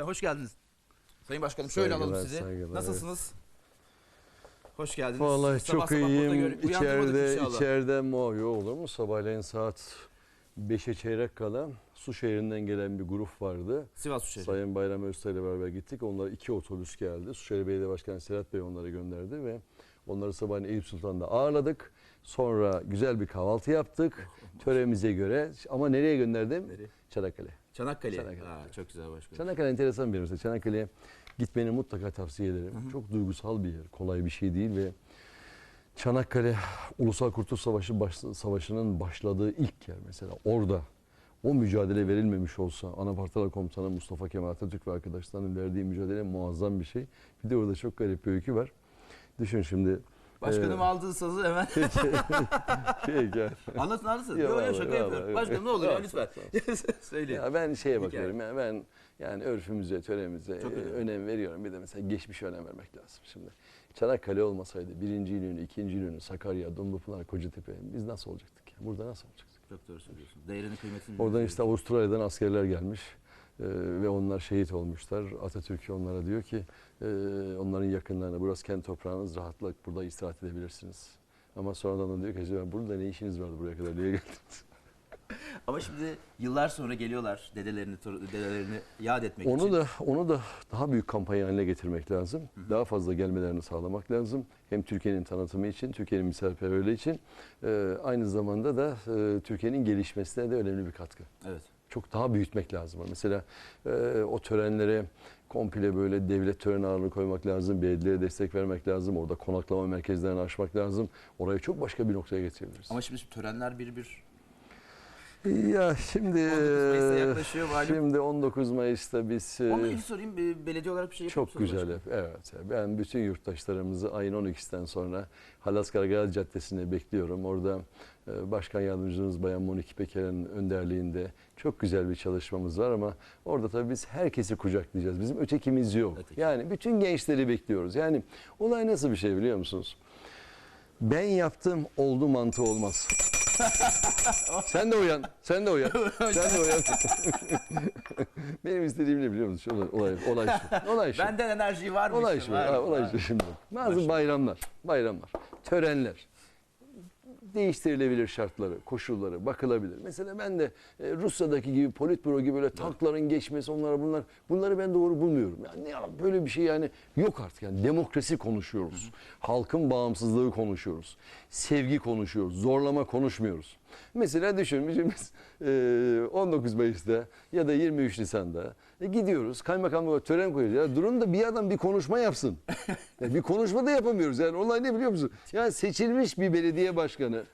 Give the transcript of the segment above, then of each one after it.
Hoş geldiniz. Sayın Başkanım şöyle Saygılar, alalım sizi. saygılar, Nasılsınız? Hoş geldiniz. Vallahi Sabah çok sabah iyiyim. İçeride, içeride muavyo olur mu? Sabahleyin saat 5'e çeyrek kala su şehrinden gelen bir grup vardı. Sivas Suşehri. Sayın Bayram Öztay ile beraber gittik. Onlar iki otobüs geldi. Suşehir Belediye Başkanı Serhat Bey onları gönderdi ve onları sabahleyin Eyüp Sultan'da ağırladık. Sonra güzel bir kahvaltı yaptık. Töremize göre. Ama nereye gönderdim? Nereye? Çanakkale. Çanakkale. Çanakkale. Ha, çok güzel başkanım. Çanakkale enteresan bir yer. Çanakkale'ye gitmeni mutlaka tavsiye ederim. Çok duygusal bir yer. Kolay bir şey değil ve Çanakkale Ulusal Kurtuluş Savaşı baş- Savaşı'nın başladığı ilk yer mesela. Orada o mücadele verilmemiş olsa Anapartalar Komutanı Mustafa Kemal Atatürk ve arkadaşlarının verdiği mücadele muazzam bir şey. Bir de orada çok garip bir öykü var. Düşün şimdi. Başkanım e, aldığı sazı hemen şey, gel. anlatın anlatın. Yok, Yok şaka yapıyorum. Başkanım ne olur ya lütfen. Söyleyin. Ya ben şeye bakıyorum. Yani ben yani örfümüze, töremize Çok e, önemli. önem veriyorum. Bir de mesela geçmişe önem vermek lazım şimdi. Çanakkale olmasaydı birinci İnönü, ikinci İnönü, Sakarya, Dumlupınar, Kocatepe biz nasıl olacaktık? ya? Burada nasıl olacaktık? Çok doğru söylüyorsun. Değerini kıymetini Oradan işte Avustralya'dan askerler gelmiş ve onlar şehit olmuşlar. Atatürk onlara diyor ki e, onların yakınlarına burası kendi toprağınız rahatlık burada istirahat edebilirsiniz. Ama sonradan da diyor ki "Acaba burada ne işiniz vardı buraya kadar niye geldiniz? Ama şimdi yıllar sonra geliyorlar dedelerini dedelerini yad etmek için. Onu da onu da daha büyük kampanya haline getirmek lazım. Daha fazla gelmelerini sağlamak lazım. Hem Türkiye'nin tanıtımı için, Türkiye'nin misafirperverliği için, e, aynı zamanda da e, Türkiye'nin gelişmesine de önemli bir katkı. Evet. Çok daha büyütmek lazım. Mesela e, o törenlere komple böyle devlet töreni ağırlığı koymak lazım. Belediyelere destek vermek lazım. Orada konaklama merkezlerini açmak lazım. Orayı çok başka bir noktaya getirebiliriz. Ama şimdi törenler bir bir ya şimdi 19 Mayıs'a yaklaşıyor malum. Şimdi 19 Mayıs'ta biz e, Onu ilk sorayım belediye olarak bir şey yapıyor Çok musunuz güzel. başkanım? Evet. Ben bütün yurttaşlarımızı ayın 12'sinden sonra Halas Karagöl Caddesi'ne bekliyorum. Orada e, Başkan Yardımcımız Bayan Monik Peker'in önderliğinde çok güzel bir çalışmamız var ama orada tabii biz herkesi kucaklayacağız. Bizim ötekimiz yok. Öteki. Yani bütün gençleri bekliyoruz. Yani olay nasıl bir şey biliyor musunuz? Ben yaptım oldu mantığı olmaz. sen de uyan. Sen de uyan. sen de uyan. Benim istediğim ne biliyor musun? Şu Olay, olay şu. Olay şu. Benden enerji var mı? Olay işte? şu. Var ha, olay şu şimdi. Başka. bayramlar, bayramlar, törenler değiştirilebilir şartları, koşulları, bakılabilir. Mesela ben de e, Rusya'daki gibi politbüro gibi böyle tankların geçmesi onlara bunlar bunları ben doğru bulmuyorum. Yani ne ya, böyle bir şey yani yok artık yani demokrasi konuşuyoruz. Halkın bağımsızlığı konuşuyoruz. Sevgi konuşuyoruz. Zorlama konuşmuyoruz. Mesela düşün biz e, 19 Mayıs'ta ya da 23 Nisan'da e, gidiyoruz kaymakamlığa tören koyuyoruz. Ya durun da bir adam bir konuşma yapsın. Ya bir konuşma da yapamıyoruz. Yani olay ne biliyor musun? Yani seçilmiş bir belediye başkanı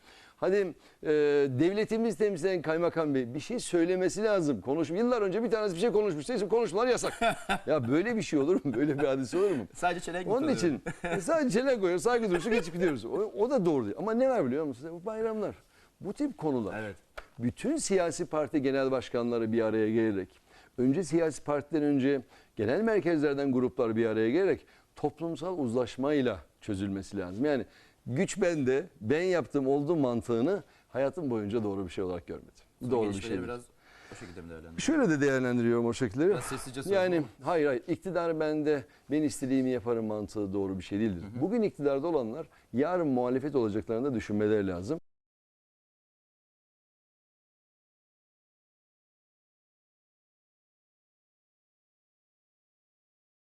Hadi e, devletimiz temsilen kaymakam bey bir şey söylemesi lazım. Konuş yıllar önce bir tanesi bir şey konuşmuş. Neyse konuşmalar yasak. ya böyle bir şey olur mu? Böyle bir hadise olur mu? Sadece çelenk Onun için e, sadece çelenk koyuyor, saygı duruşu geçip gidiyoruz. O, o da doğru değil. Ama ne var biliyor musunuz? Bu bayramlar. Bu tip konular. Evet. Bütün siyasi parti genel başkanları bir araya gelerek, önce siyasi partiden önce genel merkezlerden gruplar bir araya gelerek toplumsal uzlaşmayla çözülmesi lazım. Yani güç bende, ben yaptım oldu mantığını hayatım boyunca doğru bir şey olarak görmedim. Son doğru bir şey. Biraz o şekilde mi değerlendiriyorsunuz? Şöyle de değerlendiriyorum o şekilleri. Biraz sessizce sorun Yani hayır hayır iktidar bende ben istediğimi yaparım mantığı doğru bir şey değildir. Bugün iktidarda olanlar yarın muhalefet olacaklarını da düşünmeleri lazım.